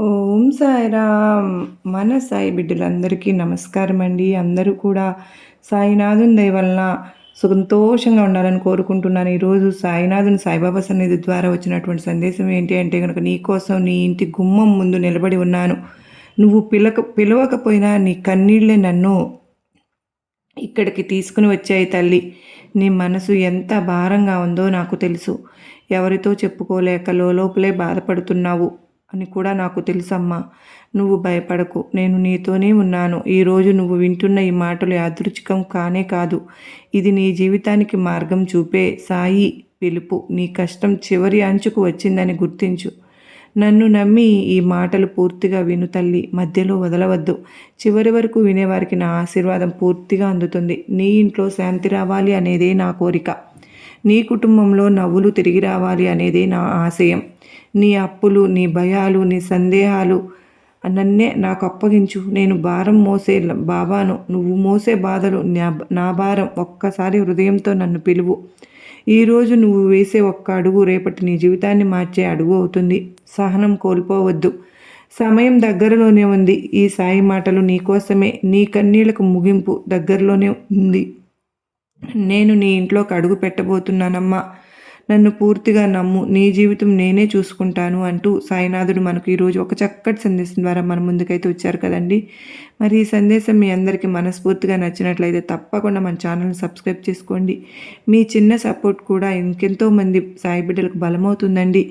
ఓం సాయిరామ్. మన సాయి బిడ్డలందరికీ నమస్కారం అండి అందరూ కూడా సాయినాథుని దయవలన సంతోషంగా ఉండాలని కోరుకుంటున్నాను. ఈరోజు సాయినాథుని సాయిబాబా సన్నిధి ద్వారా వచ్చినటువంటి సందేశం ఏంటి అంటే కనుక నీ కోసం నీ ఇంటి గుమ్మం ముందు నిలబడి ఉన్నాను. నువ్వు పిలక పిలవకపోయినా నీ కన్నీళ్ళే నన్ను ఇక్కడికి తీసుకుని వచ్చాయి తల్లి. నీ మనసు ఎంత భారంగా ఉందో నాకు తెలుసు. ఎవరితో చెప్పుకోలేక లోపలే బాధపడుతున్నావు. అని కూడా నాకు తెలుసమ్మా. నువ్వు భయపడకు. నేను నీతోనే ఉన్నాను. ఈరోజు నువ్వు వింటున్న ఈ మాటలు యాదృచ్ఛికం కానే కాదు. ఇది నీ జీవితానికి మార్గం చూపే సాయి పిలుపు. నీ కష్టం చివరి అంచుకు వచ్చిందని గుర్తించు. నన్ను నమ్మి ఈ మాటలు పూర్తిగా విను తల్లి. మధ్యలో వదలవద్దు. చివరి వరకు వినేవారికి నా ఆశీర్వాదం పూర్తిగా అందుతుంది. నీ ఇంట్లో శాంతి రావాలి అనేదే నా కోరిక. నీ కుటుంబంలో నవ్వులు తిరిగి రావాలి అనేదే నా ఆశయం. నీ అప్పులు నీ భయాలు నీ సందేహాలు నన్నే నాకు అప్పగించు. నేను భారం మోసే బాబాను. నువ్వు మోసే బాధలు నా భారం ఒక్కసారి హృదయంతో నన్ను పిలువు. ఈరోజు నువ్వు వేసే ఒక్క అడుగు రేపటి నీ జీవితాన్ని మార్చే అడుగు అవుతుంది. సహనం కోల్పోవద్దు. సమయం దగ్గరలోనే ఉంది. ఈ సాయి మాటలు నీకోసమే నీ కన్నీళ్ళకు ముగింపు దగ్గరలోనే ఉంది. నేను నీ ఇంట్లోకి అడుగు పెట్టబోతున్నానమ్మా. నన్ను పూర్తిగా నమ్ము నీ జీవితం నేనే చూసుకుంటాను అంటూ సాయినాథుడు మనకు ఈరోజు ఒక చక్కటి సందేశం ద్వారా మన ముందుకైతే వచ్చారు కదండి. మరి ఈ సందేశం మీ అందరికీ మనస్ఫూర్తిగా నచ్చినట్లయితే తప్పకుండా మన ఛానల్ని సబ్స్క్రైబ్ చేసుకోండి. మీ చిన్న సపోర్ట్ కూడా ఇంకెంతో మంది సాయి బిడ్డలకు బలమవుతుందండి.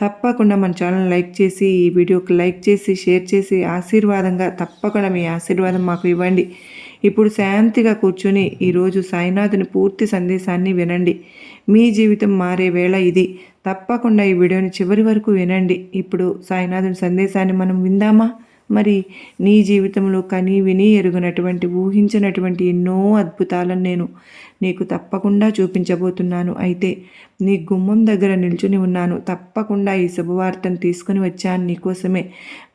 తప్పకుండా మన ఛానల్ లైక్ చేసి ఈ వీడియోకి లైక్ చేసి షేర్ చేసి ఆశీర్వాదంగా తప్పకుండా మీ ఆశీర్వాదం మాకు ఇవ్వండి. ఇప్పుడు శాంతిగా కూర్చొని ఈరోజు సాయినాథుని పూర్తి సందేశాన్ని వినండి. మీ జీవితం మారే వేళ ఇది. తప్పకుండా ఈ వీడియోని చివరి వరకు వినండి. ఇప్పుడు సాయినాథుని సందేశాన్ని మనం విందామా? మరి నీ జీవితంలో కని విని ఎరుగినటువంటి ఊహించినటువంటి ఎన్నో అద్భుతాలను నేను నీకు తప్పకుండా చూపించబోతున్నాను. అయితే నీ గుమ్మం దగ్గర నిల్చుని ఉన్నాను. తప్పకుండా ఈ శుభవార్తను తీసుకుని వచ్చాను నీకోసమే.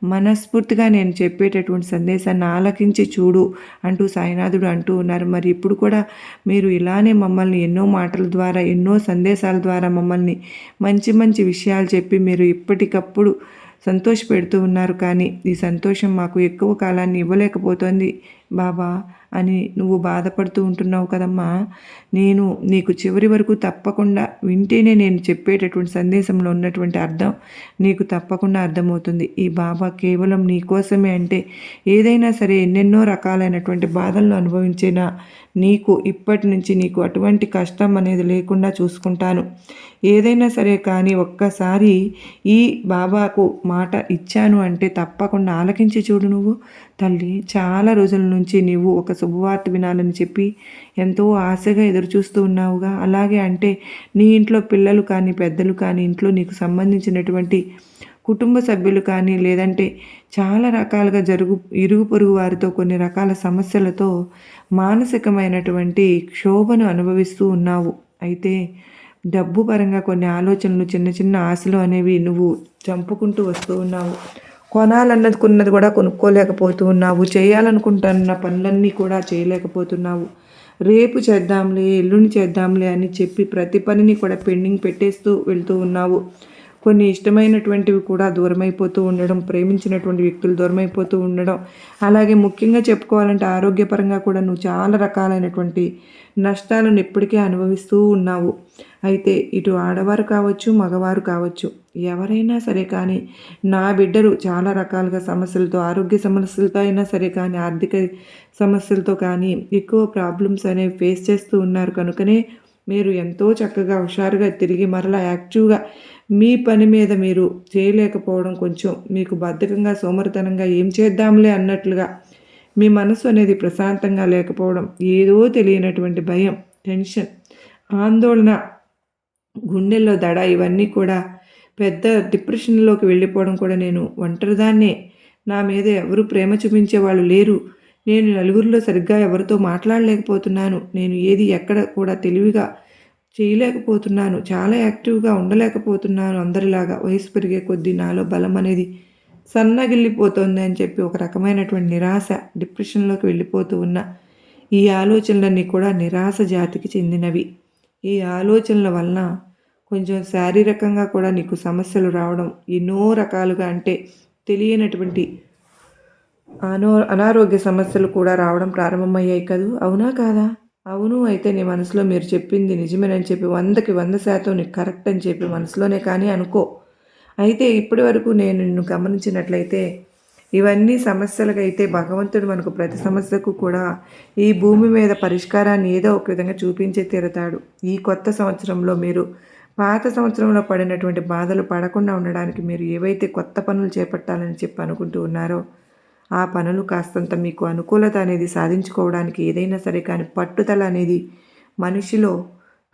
మనస్ఫూర్తిగా నేను చెప్పేటటువంటి సందేశాన్ని ఆలకించి చూడు అంటూ సాయినాథుడు అంటూ ఉన్నారు. మరి ఇప్పుడు కూడా మీరు ఇలానే మమ్మల్ని ఎన్నో మాటల ద్వారా ఎన్నో సందేశాల ద్వారా మమ్మల్ని మంచి మంచి విషయాలు చెప్పి మీరు ఇప్పటికప్పుడు సంతోష పెడుతూ ఉన్నారు కానీ ఈ సంతోషం మాకు ఎక్కువ కాలాన్ని ఇవ్వలేకపోతోంది. బాబా అని నువ్వు బాధపడుతూ ఉంటున్నావు కదమ్మా. నేను నీకు చివరి వరకు తప్పకుండా వింటేనే నేను చెప్పేటటువంటి సందేశంలో ఉన్నటువంటి అర్థం నీకు తప్పకుండా అర్థమవుతుంది. ఈ బాబా కేవలం నీ కోసమే అంటే ఏదైనా సరే ఎన్నెన్నో రకాలైనటువంటి బాధలను అనుభవించిన? నీకు ఇప్పటి నుంచి నీకు అటువంటి కష్టం అనేది లేకుండా చూసుకుంటాను. ఏదైనా సరే కానీ ఒక్కసారి ఈ బాబాకు మాట ఇచ్చాను అంటే తప్పకుండా ఆలకించి చూడు నువ్వు. తల్లి చాలా రోజుల నుంచి నీవు ఒక శుభవార్త వినాలని చెప్పి ఎంతో ఆశగా ఎదురుచూస్తూ ఉన్నావుగా. అలాగే అంటే నీ ఇంట్లో పిల్లలు కానీ పెద్దలు కానీ ఇంట్లో నీకు సంబంధించినటువంటి కుటుంబ సభ్యులు కానీ లేదంటే చాలా రకాలుగా జరుగు ఇరుగు పొరుగు వారితో కొన్ని రకాల సమస్యలతో మానసికమైనటువంటి క్షోభను అనుభవిస్తూ ఉన్నావు. అయితే డబ్బు పరంగా కొన్ని ఆలోచనలు చిన్న చిన్న ఆశలు అనేవి నువ్వు చంపుకుంటూ వస్తూ ఉన్నావు. కొనాలన్నది కూడా కొనుక్కోలేకపోతూ ఉన్నావు చేయాలనుకుంటున్న పనులన్నీ కూడా చేయలేకపోతున్నావు. రేపు చేద్దాంలే ఎల్లుండి చేద్దాంలే అని చెప్పి ప్రతి పనిని కూడా పెండింగ్ పెట్టేస్తూ వెళ్తూ ఉన్నావు. కొన్ని ఇష్టమైనటువంటివి కూడా దూరమైపోతూ ఉండడం ప్రేమించినటువంటి వ్యక్తులు దూరమైపోతూ ఉండడం. అలాగే ముఖ్యంగా చెప్పుకోవాలంటే ఆరోగ్యపరంగా కూడా నువ్వు చాలా రకాలైనటువంటి నష్టాలను ఎప్పటికే అనుభవిస్తూ ఉన్నావు. అయితే ఇటు ఆడవారు కావచ్చు మగవారు కావచ్చు ఎవరైనా సరే కానీ నా బిడ్డలు చాలా రకాలుగా సమస్యలతో ఆరోగ్య సమస్యలతో అయినా సరే కానీ ఆర్థిక సమస్యలతో కానీ ఎక్కువ ప్రాబ్లమ్స్ అనేవి ఫేస్ చేస్తూ ఉన్నారు. కనుకనే మీరు ఎంతో చక్కగా హుషారుగా తిరిగి మరలా యాక్టివ్గా మీ పని మీద మీరు చేయలేకపోవడం కొంచెం మీకు బద్ధకంగా సోమరితనంగా ఏం చేద్దాంలే అన్నట్లుగా మీ మనసు అనేది ప్రశాంతంగా లేకపోవడం ఏదో తెలియనటువంటి భయం టెన్షన్ ఆందోళన గుండెల్లో దడ ఇవన్నీ కూడా పెద్ద డిప్రెషన్లోకి వెళ్ళిపోవడం కూడా నేను ఒంటరిదాన్నే. నా మీద ఎవరు ప్రేమ చూపించే వాళ్ళు లేరు. నేను నలుగురిలో సరిగ్గా ఎవరితో మాట్లాడలేకపోతున్నాను. నేను ఏది ఎక్కడ కూడా తెలివిగా చేయలేకపోతున్నాను. చాలా యాక్టివ్గా ఉండలేకపోతున్నాను అందరిలాగా. వయసు పెరిగే కొద్దీ నాలో బలం అనేది సన్నగిల్లిపోతుంది అని చెప్పి ఒక రకమైనటువంటి నిరాశ డిప్రెషన్లోకి వెళ్ళిపోతూ ఉన్న ఈ ఆలోచనలన్నీ కూడా నిరాశ జాతికి చెందినవి. ఈ ఆలోచనల వలన కొంచెం శారీరకంగా కూడా నీకు సమస్యలు రావడం ఎన్నో రకాలుగా అంటే తెలియనటువంటి అనో అనారోగ్య సమస్యలు కూడా రావడం ప్రారంభమయ్యాయి కదూ? అవునా కాదా? అవును అయితే నీ మనసులో మీరు చెప్పింది నిజమేనని చెప్పి వందకి వంద శాతం నీకు కరెక్ట్ అని చెప్పి మనసులోనే కానీ అనుకో. అయితే ఇప్పటి వరకు నేను నిన్ను గమనించినట్లయితే ఇవన్నీ సమస్యలకైతే భగవంతుడు మనకు ప్రతి సమస్యకు కూడా ఈ భూమి మీద పరిష్కారాన్ని ఏదో ఒక విధంగా చూపించే తీరతాడు. ఈ కొత్త సంవత్సరంలో మీరు పాత సంవత్సరంలో పడినటువంటి బాధలు పడకుండా ఉండడానికి మీరు ఏవైతే కొత్త పనులు చేపట్టాలని చెప్పి అనుకుంటూ ఉన్నారో ఆ పనులు కాస్తంత మీకు అనుకూలత అనేది సాధించుకోవడానికి ఏదైనా సరే కానీ పట్టుదల అనేది మనిషిలో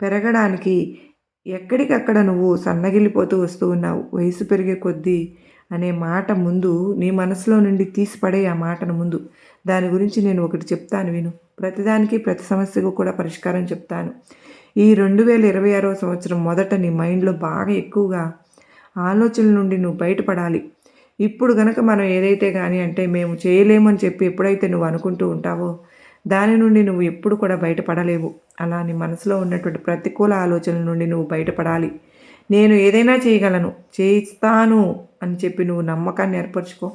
పెరగడానికి ఎక్కడికక్కడ నువ్వు సన్నగిల్లిపోతూ వస్తూ ఉన్నావు. వయసు పెరిగే కొద్దీ అనే మాట ముందు నీ మనసులో నుండి తీసిపడే ఆ మాటను ముందు. దాని గురించి నేను ఒకటి చెప్తాను విను. ప్రతిదానికి ప్రతి సమస్యకు కూడా పరిష్కారం చెప్తాను. ఈ రెండు వేల ఇరవై ఆరో సంవత్సరం మొదట నీ మైండ్లో బాగా ఎక్కువగా ఆలోచనల నుండి నువ్వు బయటపడాలి. ఇప్పుడు గనక మనం ఏదైతే కానీ అంటే మేము చేయలేమని చెప్పి ఎప్పుడైతే నువ్వు అనుకుంటూ ఉంటావో దాని నుండి నువ్వు ఎప్పుడు కూడా బయటపడలేవు. అలా నీ మనసులో ఉన్నటువంటి ప్రతికూల ఆలోచనల నుండి నువ్వు బయటపడాలి. నేను ఏదైనా చేయగలను చేయిస్తాను అని చెప్పి నువ్వు నమ్మకాన్ని ఏర్పరచుకో.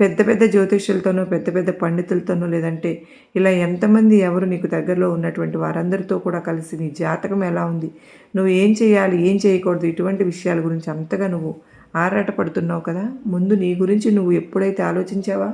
పెద్ద పెద్ద జ్యోతిష్యులతోనో పెద్ద పెద్ద పండితులతోనూ లేదంటే ఇలా ఎంతమంది ఎవరు నీకు దగ్గరలో ఉన్నటువంటి వారందరితో కూడా కలిసి నీ జాతకం ఎలా ఉంది నువ్వు ఏం చేయాలి ఏం చేయకూడదు ఇటువంటి విషయాల గురించి అంతగా నువ్వు ఆరాటపడుతున్నావు కదా? ముందు నీ గురించి నువ్వు ఎప్పుడైతే ఆలోచించావా?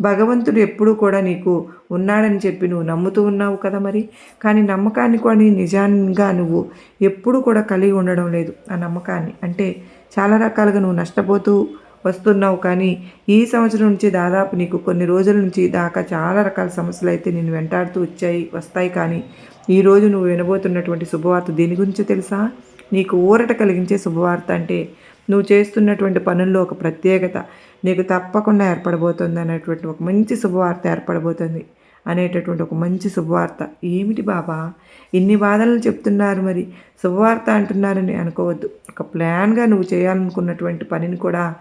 భగవంతుడు ఎప్పుడూ కూడా నీకు ఉన్నాడని చెప్పి నువ్వు నమ్ముతూ ఉన్నావు కదా మరి? కానీ నమ్మకాన్ని కూడా నిజంగా నువ్వు ఎప్పుడు కూడా కలిగి ఉండడం లేదు ఆ నమ్మకాన్ని. అంటే చాలా రకాలుగా నువ్వు నష్టపోతూ వస్తున్నావు కానీ ఈ సంవత్సరం నుంచి దాదాపు నీకు కొన్ని రోజుల నుంచి దాకా చాలా రకాల సమస్యలు అయితే నేను వెంటాడుతూ వచ్చాయి వస్తాయి కానీ ఈరోజు నువ్వు వినబోతున్నటువంటి శుభవార్త దీని గురించి తెలుసా? నీకు ఊరట కలిగించే శుభవార్త అంటే నువ్వు చేస్తున్నటువంటి పనుల్లో ఒక ప్రత్యేకత నీకు తప్పకుండా ఏర్పడబోతుంది అనేటువంటి ఒక మంచి శుభవార్త ఏర్పడబోతుంది అనేటటువంటి ఒక మంచి శుభవార్త. ఏమిటి బాబా? ఇన్ని బాధలు చెప్తున్నారు మరి. శుభవార్త అంటున్నారని అనుకోవద్దు. ఒక ప్లాన్గా నువ్వు చేయాలనుకున్నటువంటి పనిని కూడా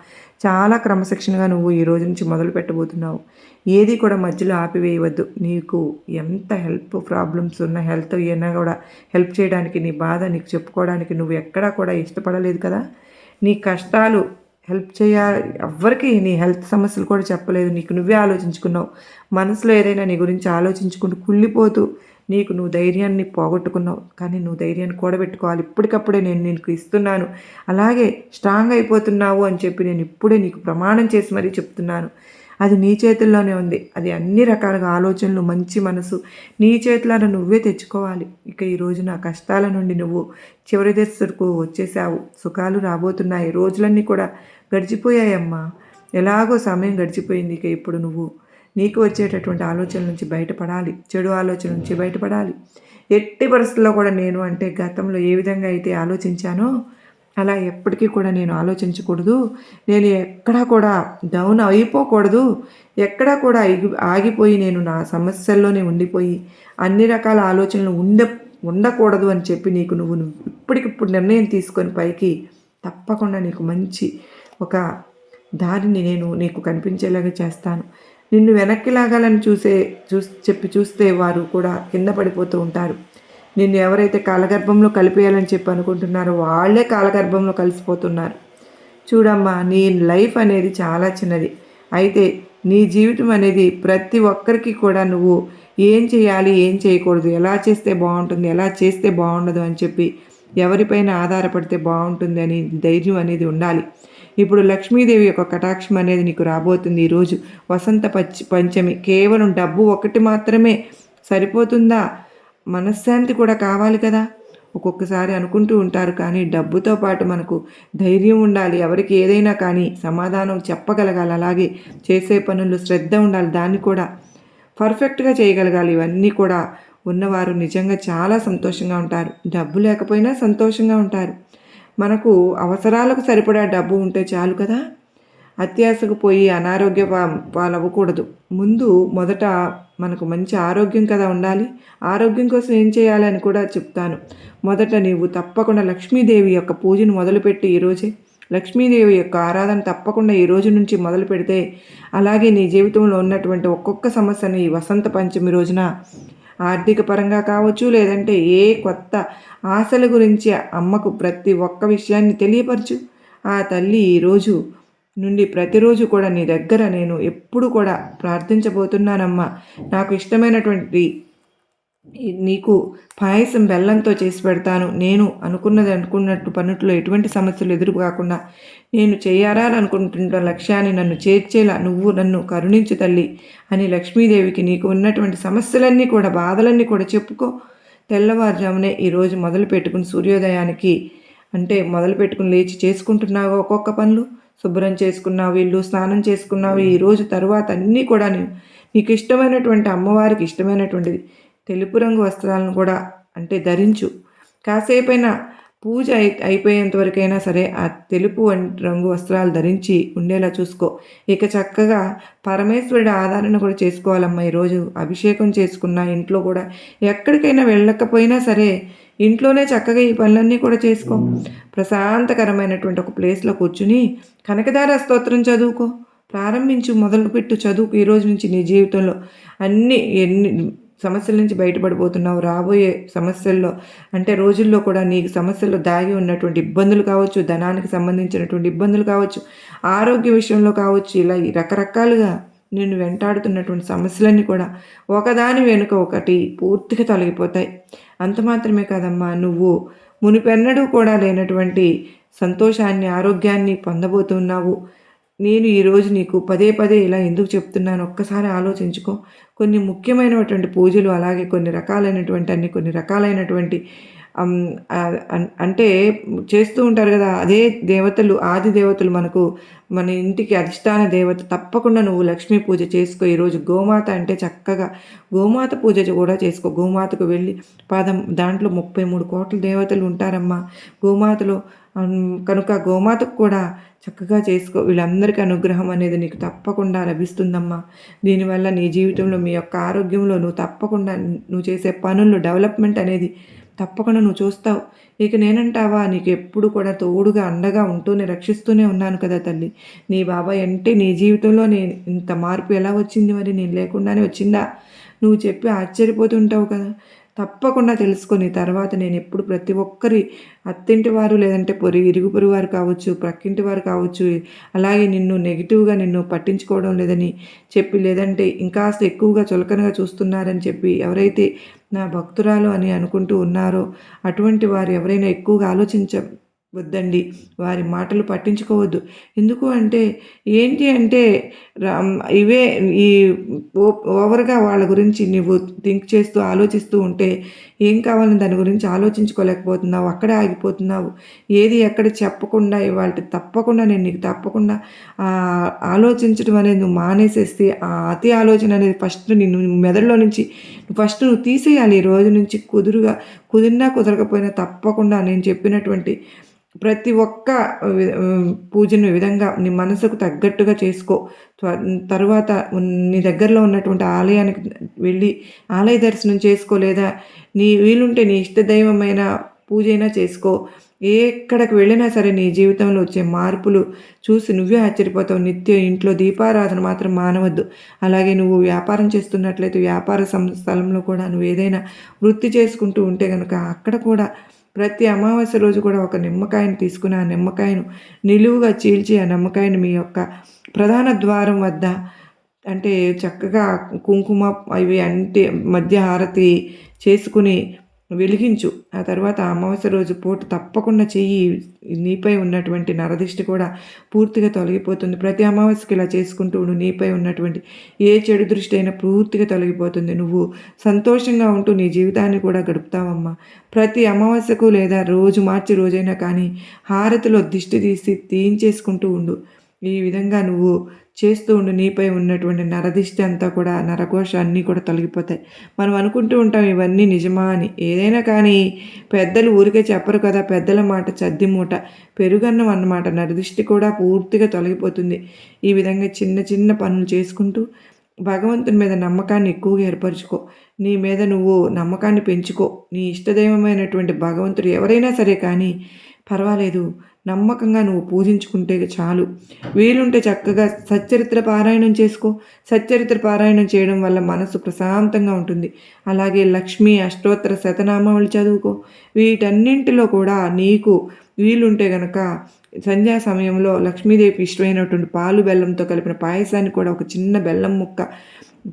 చాలా క్రమశిక్షణగా నువ్వు ఈ రోజు నుంచి మొదలు పెట్టబోతున్నావు. ఏది కూడా మధ్యలో ఆపివేయవద్దు. నీకు ఎంత హెల్ప్ ప్రాబ్లమ్స్ ఉన్న హెల్త్ ఏమైనా కూడా హెల్ప్ చేయడానికి నీ బాధ నీకు చెప్పుకోవడానికి నువ్వు ఎక్కడా కూడా ఇష్టపడలేదు కదా? నీ కష్టాలు హెల్ప్ చేయాలి. ఎవ్వరికి నీ హెల్త్ సమస్యలు కూడా చెప్పలేదు. నీకు నువ్వే ఆలోచించుకున్నావు. మనసులో ఏదైనా నీ గురించి ఆలోచించుకుంటూ కుళ్ళిపోతూ నీకు నువ్వు ధైర్యాన్ని పోగొట్టుకున్నావు. కానీ నువ్వు ధైర్యాన్ని కూడబెట్టుకోవాలి. ఇప్పటికప్పుడే నేను నీకు ఇస్తున్నాను. అలాగే స్ట్రాంగ్ అయిపోతున్నావు అని చెప్పి నేను ఇప్పుడే నీకు ప్రమాణం చేసి మరీ చెప్తున్నాను. అది నీ చేతుల్లోనే ఉంది. అది అన్ని రకాలుగా ఆలోచనలు మంచి మనసు నీ చేతులను నువ్వే తెచ్చుకోవాలి. ఇక ఈ రోజు నా కష్టాల నుండి నువ్వు చివరి దశకు వచ్చేసావు సుఖాలు రాబోతున్నాయి. రోజులన్నీ కూడా గడిచిపోయాయమ్మా. ఎలాగో సమయం గడిచిపోయింది. ఇక ఇప్పుడు నువ్వు నీకు వచ్చేటటువంటి ఆలోచనల నుంచి బయటపడాలి. చెడు ఆలోచన నుంచి బయటపడాలి. ఎట్టి పరిస్థితుల్లో కూడా నేను అంటే గతంలో ఏ విధంగా అయితే ఆలోచించానో అలా ఎప్పటికీ కూడా నేను ఆలోచించకూడదు. నేను ఎక్కడా కూడా డౌన్ అయిపోకూడదు. ఎక్కడా కూడా ఆగిపోయి నేను నా సమస్యల్లోనే ఉండిపోయి అన్ని రకాల ఆలోచనలు ఉండ ఉండకూడదు అని చెప్పి నీకు నువ్వు ఇప్పటికిప్పుడు నిర్ణయం తీసుకొని పైకి తప్పకుండా నీకు మంచి ఒక దారిని నేను నీకు కనిపించేలాగా చేస్తాను. నిన్ను వెనక్కి లాగాలని చూసే చూ చెప్పి చూస్తే వారు కూడా కింద పడిపోతూ ఉంటారు. నిన్ను ఎవరైతే కాలగర్భంలో కలిపేయాలని చెప్పి అనుకుంటున్నారో వాళ్ళే కాలగర్భంలో కలిసిపోతున్నారు. చూడమ్మా నీ లైఫ్ అనేది చాలా చిన్నది. అయితే నీ జీవితం అనేది ప్రతి ఒక్కరికి కూడా నువ్వు ఏం చేయాలి ఏం చేయకూడదు ఎలా చేస్తే బాగుంటుంది ఎలా చేస్తే బాగుండదు అని చెప్పి ఎవరిపైన ఆధారపడితే బాగుంటుంది అని ధైర్యం అనేది ఉండాలి. ఇప్పుడు లక్ష్మీదేవి యొక్క కటాక్షం అనేది నీకు రాబోతుంది ఈరోజు. వసంత పచ్చి పంచమి కేవలం డబ్బు ఒకటి మాత్రమే సరిపోతుందా? మనశ్శాంతి కూడా కావాలి కదా. ఒక్కొక్కసారి అనుకుంటూ ఉంటారు కానీ డబ్బుతో పాటు మనకు ధైర్యం ఉండాలి. ఎవరికి ఏదైనా కానీ సమాధానం చెప్పగలగాలి. అలాగే చేసే పనుల్లో శ్రద్ధ ఉండాలి. దాన్ని కూడా పర్ఫెక్ట్గా చేయగలగాలి. ఇవన్నీ కూడా ఉన్నవారు నిజంగా చాలా సంతోషంగా ఉంటారు. డబ్బు లేకపోయినా సంతోషంగా ఉంటారు. మనకు అవసరాలకు సరిపడా డబ్బు ఉంటే చాలు కదా. అత్యాశకు పోయి అనారోగ్య పాలవ్వకూడదు ముందు మొదట మనకు మంచి ఆరోగ్యం కదా ఉండాలి. ఆరోగ్యం కోసం ఏం చేయాలని కూడా చెప్తాను. మొదట నీవు తప్పకుండా లక్ష్మీదేవి యొక్క పూజను మొదలుపెట్టి ఈరోజే లక్ష్మీదేవి యొక్క ఆరాధన తప్పకుండా ఈ రోజు నుంచి మొదలు పెడితే అలాగే నీ జీవితంలో ఉన్నటువంటి ఒక్కొక్క సమస్యను ఈ వసంత పంచమి రోజున ఆర్థిక పరంగా కావచ్చు లేదంటే ఏ కొత్త ఆశల గురించి అమ్మకు ప్రతి ఒక్క విషయాన్ని తెలియపరచు. ఆ తల్లి ఈరోజు నుండి ప్రతిరోజు కూడా నీ దగ్గర నేను ఎప్పుడు కూడా ప్రార్థించబోతున్నానమ్మా. నాకు ఇష్టమైనటువంటి నీకు పాయసం బెల్లంతో చేసి పెడతాను. నేను అనుకున్నది అనుకున్నట్టు పనుట్లో ఎటువంటి సమస్యలు ఎదురు కాకుండా నేను చేయాలనుకుంటున్న లక్ష్యాన్ని నన్ను చేర్చేలా నువ్వు నన్ను కరుణించు తల్లి అని లక్ష్మీదేవికి నీకు ఉన్నటువంటి సమస్యలన్నీ కూడా బాధలన్నీ కూడా చెప్పుకో. తెల్లవారుజామునే ఈరోజు మొదలు పెట్టుకుని సూర్యోదయానికి అంటే మొదలు పెట్టుకుని లేచి చేసుకుంటున్నావు ఒక్కొక్క పనులు? శుభ్రం చేసుకున్నావు ఇల్లు స్నానం చేసుకున్నావు ఈరోజు తర్వాత అన్నీ కూడా నేను నీకు ఇష్టమైనటువంటి అమ్మవారికి ఇష్టమైనటువంటిది. తెలుపు రంగు వస్త్రాలను కూడా అంటే ధరించు. కాసేపైనా పూజ అయి అయిపోయేంత వరకైనా సరే ఆ తెలుపు రంగు వస్త్రాలు ధరించి ఉండేలా చూసుకో. ఇక చక్కగా పరమేశ్వరుడి ఆధారణ కూడా చేసుకోవాలమ్మా. ఈరోజు అభిషేకం చేసుకున్న ఇంట్లో కూడా ఎక్కడికైనా వెళ్ళకపోయినా సరే ఇంట్లోనే చక్కగా ఈ పనులన్నీ కూడా చేసుకో. ప్రశాంతకరమైనటువంటి ఒక ప్లేస్లో కూర్చుని కనకదార స్తోత్రం చదువుకో. ప్రారంభించు మొదలుపెట్టు చదువుకు ఈ రోజు నుంచి నీ జీవితంలో. అన్ని ఎన్ని సమస్యల నుంచి బయటపడిపోతున్నావు. రాబోయే సమస్యల్లో అంటే రోజుల్లో కూడా నీకు సమస్యల్లో దాగి ఉన్నటువంటి ఇబ్బందులు కావచ్చు ధనానికి సంబంధించినటువంటి ఇబ్బందులు కావచ్చు ఆరోగ్య విషయంలో కావచ్చు ఇలా రకరకాలుగా నేను వెంటాడుతున్నటువంటి సమస్యలన్నీ కూడా ఒకదాని వెనుక ఒకటి పూర్తిగా తొలగిపోతాయి. అంత మాత్రమే కాదమ్మా నువ్వు మునిపెన్నడూ కూడా లేనటువంటి సంతోషాన్ని ఆరోగ్యాన్ని పొందబోతున్నావు నేను ఈరోజు నీకు పదే పదే ఇలా ఎందుకు చెప్తున్నాను ఒక్కసారి ఆలోచించుకో. కొన్ని ముఖ్యమైనటువంటి పూజలు అలాగే కొన్ని రకాలైనటువంటి అన్ని కొన్ని రకాలైనటువంటి అంటే చేస్తూ ఉంటారు కదా అదే దేవతలు ఆది దేవతలు మనకు మన ఇంటికి అధిష్టాన దేవత తప్పకుండా నువ్వు లక్ష్మీ పూజ చేసుకో. ఈరోజు గోమాత అంటే చక్కగా గోమాత పూజ కూడా చేసుకో. గోమాతకు వెళ్ళి పాదం దాంట్లో ముప్పై మూడు కోట్ల దేవతలు ఉంటారమ్మా. గోమాతలో కనుక గోమాతకు కూడా చక్కగా చేసుకో. వీళ్ళందరికీ అనుగ్రహం అనేది నీకు తప్పకుండా లభిస్తుందమ్మా. దీనివల్ల నీ జీవితంలో మీ యొక్క ఆరోగ్యంలో నువ్వు తప్పకుండా నువ్వు చేసే పనుల్లో డెవలప్మెంట్ అనేది తప్పకుండా నువ్వు చూస్తావు. ఇక నేనంటావా నీకు ఎప్పుడు కూడా తోడుగా అండగా ఉంటూనే రక్షిస్తూనే ఉన్నాను కదా తల్లి. నీ బాబాయ్ అంటే నీ జీవితంలో నేను ఇంత మార్పు ఎలా వచ్చింది మరి? నేను లేకుండానే వచ్చిందా? నువ్వు చెప్పి ఆశ్చర్యపోతుంటావు కదా. తప్పకుండా తెలుసుకొని తర్వాత నేను ఎప్పుడు ప్రతి ఒక్కరి అత్తింటి వారు లేదంటే పొరి ఇరుగు పొరుగు వారు కావచ్చు ప్రక్కింటి వారు కావచ్చు అలాగే నిన్ను నెగిటివ్గా నిన్ను పట్టించుకోవడం లేదని చెప్పి లేదంటే ఇంకాస్త ఎక్కువగా చులకనగా చూస్తున్నారని చెప్పి ఎవరైతే నా భక్తురాలు అని అనుకుంటూ ఉన్నారో అటువంటి వారు ఎవరైనా ఎక్కువగా ఆలోచించ వద్దండి వారి మాటలు పట్టించుకోవద్దు. ఎందుకు అంటే ఏంటి అంటే ఇవే ఈ ఓవర్గా వాళ్ళ గురించి నువ్వు థింక్ చేస్తూ ఆలోచిస్తూ ఉంటే ఏం కావాలని దాని గురించి ఆలోచించుకోలేకపోతున్నావు అక్కడే ఆగిపోతున్నావు. ఏది ఎక్కడ చెప్పకుండా ఇవాళ తప్పకుండా నేను నీకు తప్పకుండా ఆలోచించడం అనేది నువ్వు మానేసేస్తే ఆ అతి ఆలోచన అనేది ఫస్ట్ నేను మెదడులో నుంచి ఫస్ట్ నువ్వు తీసేయాలి. ఈ రోజు నుంచి కుదురుగా కుదిరినా కుదరకపోయినా తప్పకుండా నేను చెప్పినటువంటి ప్రతి ఒక్క పూజను విధంగా నీ మనసుకు తగ్గట్టుగా చేసుకో. తరువాత నీ దగ్గరలో ఉన్నటువంటి ఆలయానికి వెళ్ళి ఆలయ దర్శనం చేసుకో లేదా నీ వీలుంటే నీ ఇష్టదైవమైన పూజ అయినా చేసుకో. ఎక్కడికి వెళ్ళినా సరే నీ జీవితంలో వచ్చే మార్పులు చూసి నువ్వే ఆశ్చర్యపోతావు. నిత్యం ఇంట్లో దీపారాధన మాత్రం మానవద్దు. అలాగే నువ్వు వ్యాపారం చేస్తున్నట్లయితే వ్యాపార స్థలంలో కూడా నువ్వు ఏదైనా వృత్తి చేసుకుంటూ ఉంటే కనుక అక్కడ కూడా ప్రతి అమావాస్య రోజు కూడా ఒక నిమ్మకాయను తీసుకుని ఆ నిమ్మకాయను నిలువుగా చీల్చి ఆ నిమ్మకాయను మీ యొక్క ప్రధాన ద్వారం వద్ద అంటే చక్కగా కుంకుమ అవి అంటే మధ్య హారతి చేసుకుని వెలిగించు. ఆ తర్వాత అమావాస్య రోజు పూట తప్పకుండా చెయ్యి. నీపై ఉన్నటువంటి నరదిష్టి కూడా పూర్తిగా తొలగిపోతుంది. ప్రతి అమావాస్యకి ఇలా చేసుకుంటూ ఉండు. నీపై ఉన్నటువంటి ఏ చెడు దృష్టి అయినా పూర్తిగా తొలగిపోతుంది. నువ్వు సంతోషంగా ఉంటూ నీ జీవితాన్ని కూడా గడుపుతావమ్మా. ప్రతి అమావాస్యకు లేదా రోజు మార్చి రోజైనా కానీ హారతిలో దిష్టి తీసి తీయించేసుకుంటూ ఉండు. ఈ విధంగా నువ్వు చేస్తూ ఉండు నీపై ఉన్నటువంటి నరదిష్టి అంతా కూడా నరఘోష అన్నీ కూడా తొలగిపోతాయి. మనం అనుకుంటూ ఉంటాం ఇవన్నీ నిజమా అని. ఏదైనా కానీ పెద్దలు ఊరికే చెప్పరు కదా పెద్దల మాట చద్ది మూట పెరుగన్నం అన్నమాట. నరదిష్టి కూడా పూర్తిగా తొలగిపోతుంది. ఈ విధంగా చిన్న చిన్న పనులు చేసుకుంటూ భగవంతుని మీద నమ్మకాన్ని ఎక్కువగా ఏర్పరచుకో. నీ మీద నువ్వు నమ్మకాన్ని పెంచుకో. నీ ఇష్టదైవమైనటువంటి భగవంతుడు ఎవరైనా సరే కానీ పర్వాలేదు నమ్మకంగా నువ్వు పూజించుకుంటే చాలు. వీలుంటే చక్కగా సచ్చరిత్ర పారాయణం చేసుకో. సచ్చరిత్ర పారాయణం చేయడం వల్ల మనసు ప్రశాంతంగా ఉంటుంది. అలాగే లక్ష్మీ అష్టోత్తర శతనామావళి చదువుకో. వీటన్నింటిలో కూడా నీకు వీలుంటే గనక సంధ్యా సమయంలో లక్ష్మీదేవికి ఇష్టమైనటువంటి పాలు బెల్లంతో కలిపిన పాయసాన్ని కూడా ఒక చిన్న బెల్లం ముక్క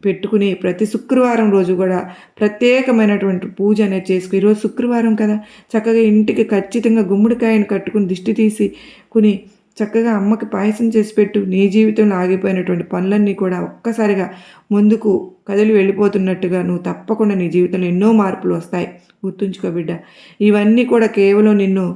పెట్టుకుని ప్రతి శుక్రవారం రోజు కూడా ప్రత్యేకమైనటువంటి పూజ అనేది చేసుకుని ఈరోజు శుక్రవారం కదా చక్కగా ఇంటికి ఖచ్చితంగా గుమ్మడికాయను కట్టుకుని దిష్టి తీసి కుని చక్కగా అమ్మకి పాయసం చేసి పెట్టు నీ జీవితంలో ఆగిపోయినటువంటి పనులన్నీ కూడా ఒక్కసారిగా ముందుకు కదిలి వెళ్ళిపోతున్నట్టుగా నువ్వు తప్పకుండా నీ జీవితంలో ఎన్నో మార్పులు వస్తాయి. గుర్తుంచుకో బిడ్డ ఇవన్నీ కూడా కేవలం నిన్ను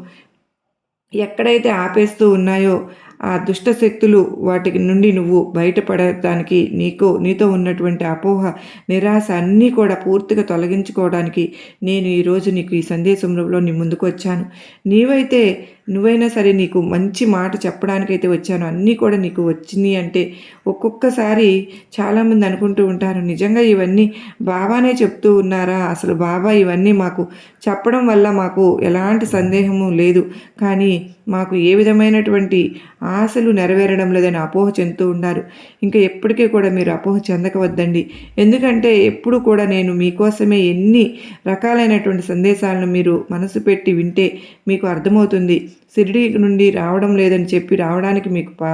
ఎక్కడైతే ఆపేస్తూ ఉన్నాయో ఆ దుష్ట శక్తులు వాటికి నుండి నువ్వు బయటపడటానికి నీకు నీతో ఉన్నటువంటి అపోహ నిరాశ అన్నీ కూడా పూర్తిగా తొలగించుకోవడానికి నేను ఈరోజు నీకు ఈ సందేశంలో నీ ముందుకు వచ్చాను. నీవైతే నువ్వైనా సరే నీకు మంచి మాట చెప్పడానికైతే వచ్చాను. అన్నీ కూడా నీకు వచ్చినాయి అంటే ఒక్కొక్కసారి చాలామంది అనుకుంటూ ఉంటారు నిజంగా ఇవన్నీ బాబానే చెప్తూ ఉన్నారా? అసలు బాబా ఇవన్నీ మాకు చెప్పడం వల్ల మాకు ఎలాంటి సందేహము లేదు. కానీ మాకు ఏ విధమైనటువంటి ఆశలు నెరవేరడం లేదని అపోహ చెందుతూ ఉన్నారు. ఇంకా ఎప్పటికీ కూడా మీరు అపోహ చెందకవద్దండి. ఎందుకంటే ఎప్పుడు కూడా నేను మీకోసమే ఎన్ని రకాలైనటువంటి సందేశాలను మీరు మనసు పెట్టి వింటే మీకు అర్థమవుతుంది. సిరిడి నుండి రావడం లేదని చెప్పి రావడానికి మీకు ప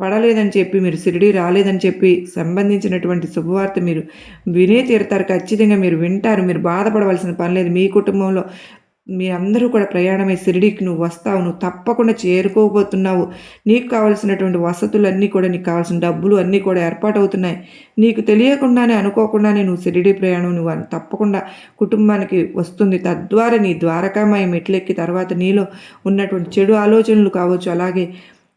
పడలేదని చెప్పి మీరు సిరిడి రాలేదని చెప్పి సంబంధించినటువంటి శుభవార్త మీరు వినే తీరుతారు. ఖచ్చితంగా మీరు వింటారు. మీరు బాధపడవలసిన పని లేదు. మీ కుటుంబంలో మీ అందరూ కూడా ప్రయాణమై షిరిడీకి నువ్వు వస్తావు నువ్వు తప్పకుండా చేరుకోబోతున్నావు. నీకు కావలసినటువంటి వసతులన్నీ కూడా నీకు కావాల్సిన డబ్బులు అన్నీ కూడా ఏర్పాటవుతున్నాయి. నీకు తెలియకుండానే అనుకోకుండానే నువ్వు షిరిడీ ప్రయాణం నువ్వు తప్పకుండా కుటుంబానికి వస్తుంది. తద్వారా నీ ద్వారకామాయి మెట్లెక్కి తర్వాత నీలో ఉన్నటువంటి చెడు ఆలోచనలు కావచ్చు. అలాగే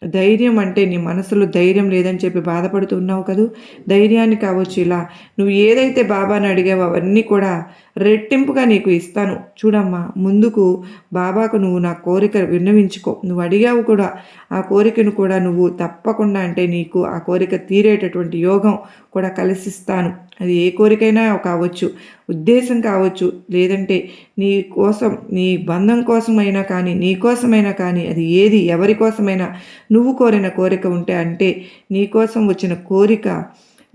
ధైర్యం అంటే నీ మనసులో ధైర్యం లేదని చెప్పి బాధపడుతున్నావు కదూ? ధైర్యాన్ని కావచ్చు ఇలా. నువ్వు ఏదైతే బాబాని అడిగావో అవన్నీ కూడా రెట్టింపుగా నీకు ఇస్తాను. చూడమ్మా ముందుకు బాబాకు నువ్వు నా కోరిక విన్నవించుకో. నువ్వు అడిగావు కూడా ఆ కోరికను కూడా నువ్వు తప్పకుండా అంటే నీకు ఆ కోరిక తీరేటటువంటి యోగం కూడా కలిసిస్తాను. అది ఏ కోరికైనా కావచ్చు ఉద్దేశం కావచ్చు లేదంటే నీ కోసం నీ బంధం కోసమైనా కానీ నీ కోసమైనా కానీ అది ఏది ఎవరి కోసమైనా నువ్వు కోరిన కోరిక ఉంటే అంటే నీ కోసం వచ్చిన కోరిక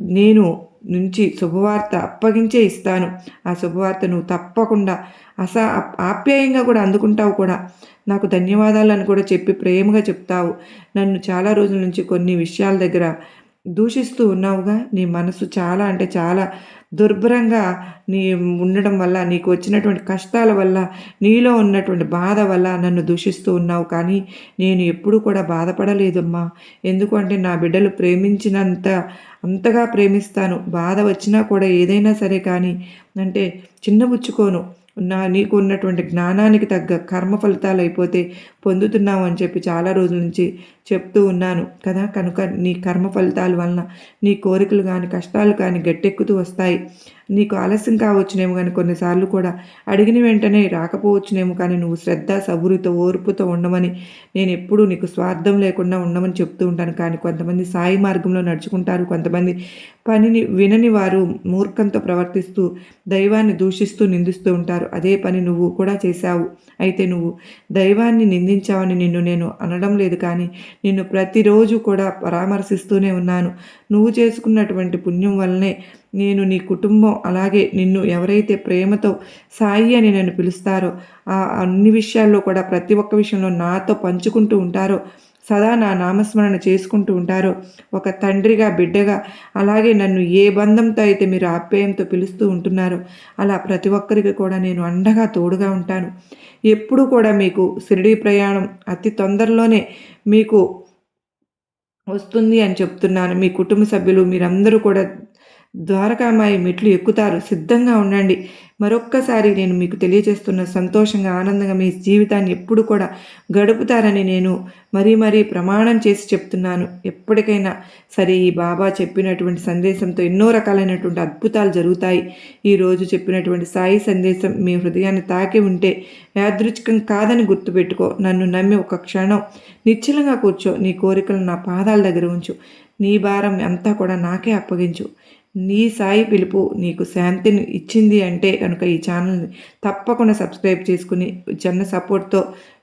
నేను నుంచి శుభవార్త అప్పగించే ఇస్తాను. ఆ శుభవార్త నువ్వు తప్పకుండా అసా ఆప్యాయంగా కూడా అందుకుంటావు కూడా. నాకు ధన్యవాదాలు అని కూడా చెప్పి ప్రేమగా చెప్తావు. నన్ను చాలా రోజుల నుంచి కొన్ని విషయాల దగ్గర దూషిస్తూ ఉన్నావుగా నీ మనసు చాలా అంటే చాలా దుర్భరంగా నీ ఉండడం వల్ల నీకు వచ్చినటువంటి కష్టాల వల్ల నీలో ఉన్నటువంటి బాధ వల్ల నన్ను దూషిస్తూ ఉన్నావు. కానీ నేను ఎప్పుడూ కూడా బాధపడలేదమ్మా. ఎందుకంటే నా బిడ్డలు ప్రేమించినంత అంతగా ప్రేమిస్తాను. బాధ వచ్చినా కూడా ఏదైనా సరే కానీ అంటే చిన్నబుచ్చుకోను నా నీకు ఉన్నటువంటి జ్ఞానానికి తగ్గ కర్మ ఫలితాలు అయిపోతే పొందుతున్నావు అని చెప్పి చాలా రోజుల నుంచి చెప్తూ ఉన్నాను కదా. కనుక నీ కర్మ ఫలితాల వలన నీ కోరికలు కానీ కష్టాలు కానీ గట్టెక్కుతూ వస్తాయి. నీకు ఆలస్యం కావచ్చునేమో కానీ కొన్నిసార్లు కూడా అడిగిన వెంటనే రాకపోవచ్చునేమో కానీ నువ్వు శ్రద్ధ సబురితో ఓర్పుతో ఉండమని నేను ఎప్పుడూ నీకు స్వార్థం లేకుండా ఉండమని చెప్తూ ఉంటాను. కానీ కొంతమంది సాయి మార్గంలో నడుచుకుంటారు. కొంతమంది పనిని వినని వారు మూర్ఖంతో ప్రవర్తిస్తూ దైవాన్ని దూషిస్తూ నిందిస్తూ ఉంటారు. అదే పని నువ్వు కూడా చేశావు. అయితే నువ్వు దైవాన్ని నిందించావని నిన్ను నేను అనడం లేదు కానీ నిన్ను ప్రతిరోజు కూడా పరామర్శిస్తూనే ఉన్నాను. నువ్వు చేసుకున్నటువంటి పుణ్యం వల్లనే నేను నీ కుటుంబం అలాగే నిన్ను ఎవరైతే ప్రేమతో సాయి అని నన్ను పిలుస్తారో ఆ అన్ని విషయాల్లో కూడా ప్రతి ఒక్క విషయంలో నాతో పంచుకుంటూ ఉంటారో సదా నా నామస్మరణ చేసుకుంటూ ఉంటారో ఒక తండ్రిగా బిడ్డగా అలాగే నన్ను ఏ బంధంతో అయితే మీరు ఆప్యాయంతో పిలుస్తూ ఉంటున్నారో అలా ప్రతి ఒక్కరికి కూడా నేను అండగా తోడుగా ఉంటాను. ఎప్పుడు కూడా మీకు షిరిడీ ప్రయాణం అతి తొందరలోనే మీకు వస్తుంది అని చెప్తున్నాను. మీ కుటుంబ సభ్యులు మీరందరూ కూడా ద్వారకామాయి మెట్లు ఎక్కుతారు. సిద్ధంగా ఉండండి. మరొక్కసారి నేను మీకు తెలియజేస్తున్న సంతోషంగా ఆనందంగా మీ జీవితాన్ని ఎప్పుడు కూడా గడుపుతారని నేను మరీ మరీ ప్రమాణం చేసి చెప్తున్నాను. ఎప్పటికైనా సరే ఈ బాబా చెప్పినటువంటి సందేశంతో ఎన్నో రకాలైనటువంటి అద్భుతాలు జరుగుతాయి. ఈరోజు చెప్పినటువంటి సాయి సందేశం మీ హృదయాన్ని తాకి ఉంటే యాదృచ్ఛికం కాదని గుర్తుపెట్టుకో. నన్ను నమ్మి ఒక క్షణం నిశ్చలంగా కూర్చో. నీ కోరికలు నా పాదాల దగ్గర ఉంచు. నీ భారం అంతా కూడా నాకే అప్పగించు. నీ సాయి పిలుపు నీకు శాంతిని ఇచ్చింది అంటే కనుక ఈ ఛానల్ని తప్పకుండా సబ్స్క్రైబ్ చేసుకుని చిన్న సపోర్ట్తో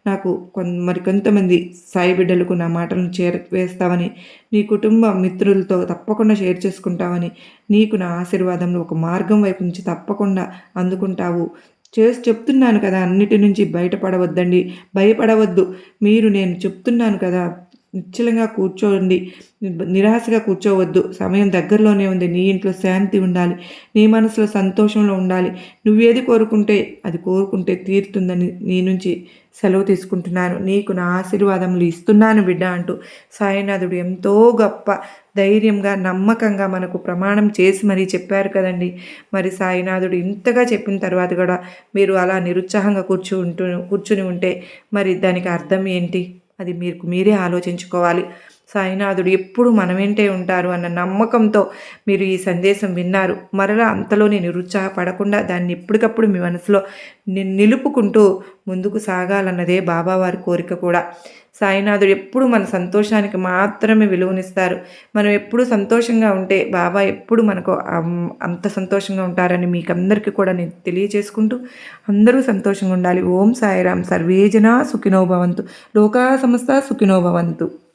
నాకు కొంత మరి కొంతమంది సాయి బిడ్డలకు నా మాటలను చేరవేస్తావని నీ కుటుంబ మిత్రులతో తప్పకుండా షేర్ చేసుకుంటావని నీకు నా ఆశీర్వాదంలో ఒక మార్గం వైపు నుంచి తప్పకుండా అందుకుంటావు. చేసి చెప్తున్నాను కదా అన్నిటి నుంచి బయటపడవద్దండి. భయపడవద్దు. మీరు నేను చెప్తున్నాను కదా నిశ్చలంగా కూర్చోండి. నిరాశగా కూర్చోవద్దు. సమయం దగ్గరలోనే ఉంది. నీ ఇంట్లో శాంతి ఉండాలి. నీ మనసులో సంతోషంలో ఉండాలి. నువ్వేది కోరుకుంటే అది కోరుకుంటే తీరుతుందని నీ నుంచి సెలవు తీసుకుంటున్నాను. నీకు నా ఆశీర్వాదములు ఇస్తున్నాను బిడ్డ అంటూ సాయినాథుడు ఎంతో గొప్ప ధైర్యంగా నమ్మకంగా మనకు ప్రమాణం చేసి మరీ చెప్పారు కదండి. మరి సాయినాథుడు ఇంతగా చెప్పిన తర్వాత కూడా మీరు అలా నిరుత్సాహంగా కూర్చుంటూ కూర్చుని ఉంటే మరి దానికి అర్థం ఏంటి? అది మీకు మీరే ఆలోచించుకోవాలి. సాయినాథుడు ఎప్పుడు మన వెంటే ఉంటారు అన్న నమ్మకంతో మీరు ఈ సందేశం విన్నారు. మరలా అంతలోనే నిరుత్సాహపడకుండా దాన్ని ఎప్పటికప్పుడు మీ మనసులో నిలుపుకుంటూ ముందుకు సాగాలన్నదే బాబావారి కోరిక కూడా. సాయినాథుడు ఎప్పుడు మన సంతోషానికి మాత్రమే విలువనిస్తారు. మనం ఎప్పుడు సంతోషంగా ఉంటే బాబా ఎప్పుడు మనకు అంత సంతోషంగా ఉంటారని మీకు అందరికీ కూడా నేను తెలియజేసుకుంటూ అందరూ సంతోషంగా ఉండాలి. ఓం సాయిరామ్ సర్వేజన సుఖినోభవంతు లోకా సంస్థ సుఖినోభవంతు